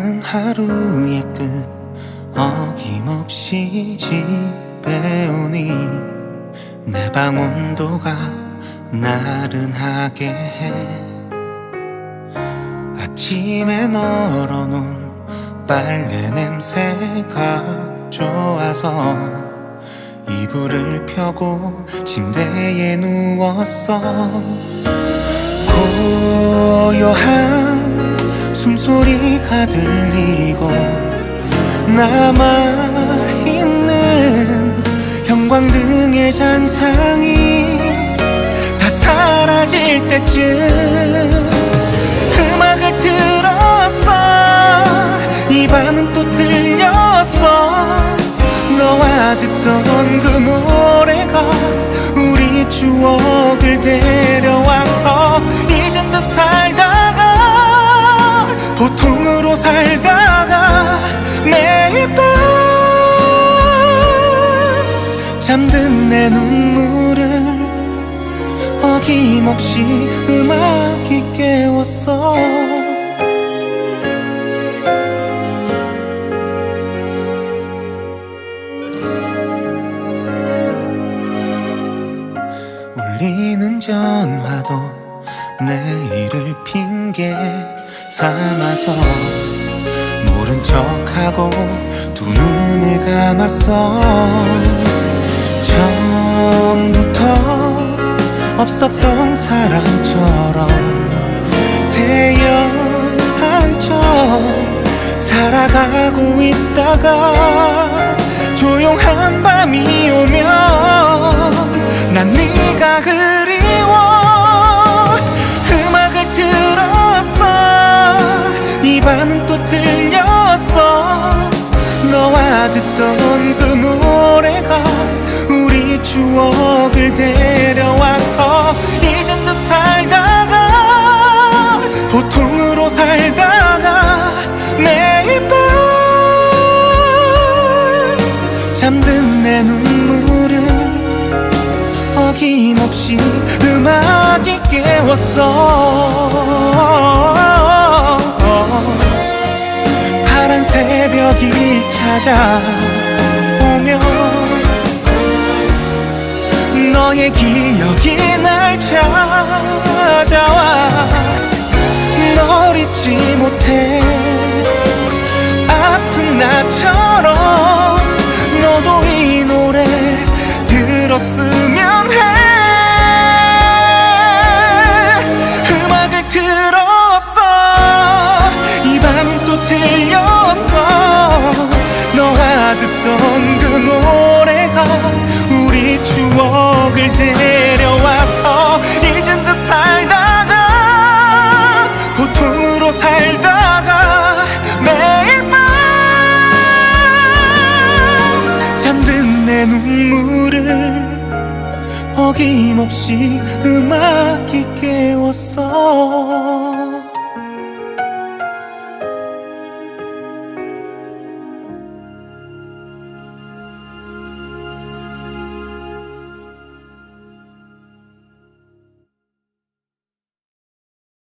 긴 하루의 끝 어김없이 집에 오니 내 방 온도가 나른하게 해. 아침에 널어놓은 빨래 냄새가 좋아서 이불을 펴고 침대에 누웠어. 고요한 숨소리가 들리고 남아있는 형광등의 잔상이 다 사라질 때쯤 음악을 들었어 이 밤은 또 들렸어 너와 듣던 그 노래가 우리 추억을 데 보통으로 살다가 매일 밤 잠든 내 눈물을 어김없이 음악이 깨웠어. 울리는 전화도 내일을 핑계 삼아서 모른 척하고 두 눈을 감았어. 처음부터 없었던 사람처럼 태연한 척 살아가고 있다가 조용한 밤이 오면 이 밤은 또 들렸어 너와 듣던 그 노래가 우리 추억을 데려와서 이젠 더 살다가 보통으로 살다가 매일 밤 잠든 내 눈물을 어김없이 음악이 깨웠어 새벽이 찾아오면 너의 기억이 날 찾아와. 널 잊지 못해. 아픈 나처럼 내 눈물을 어김없이 음악이 깨웠어.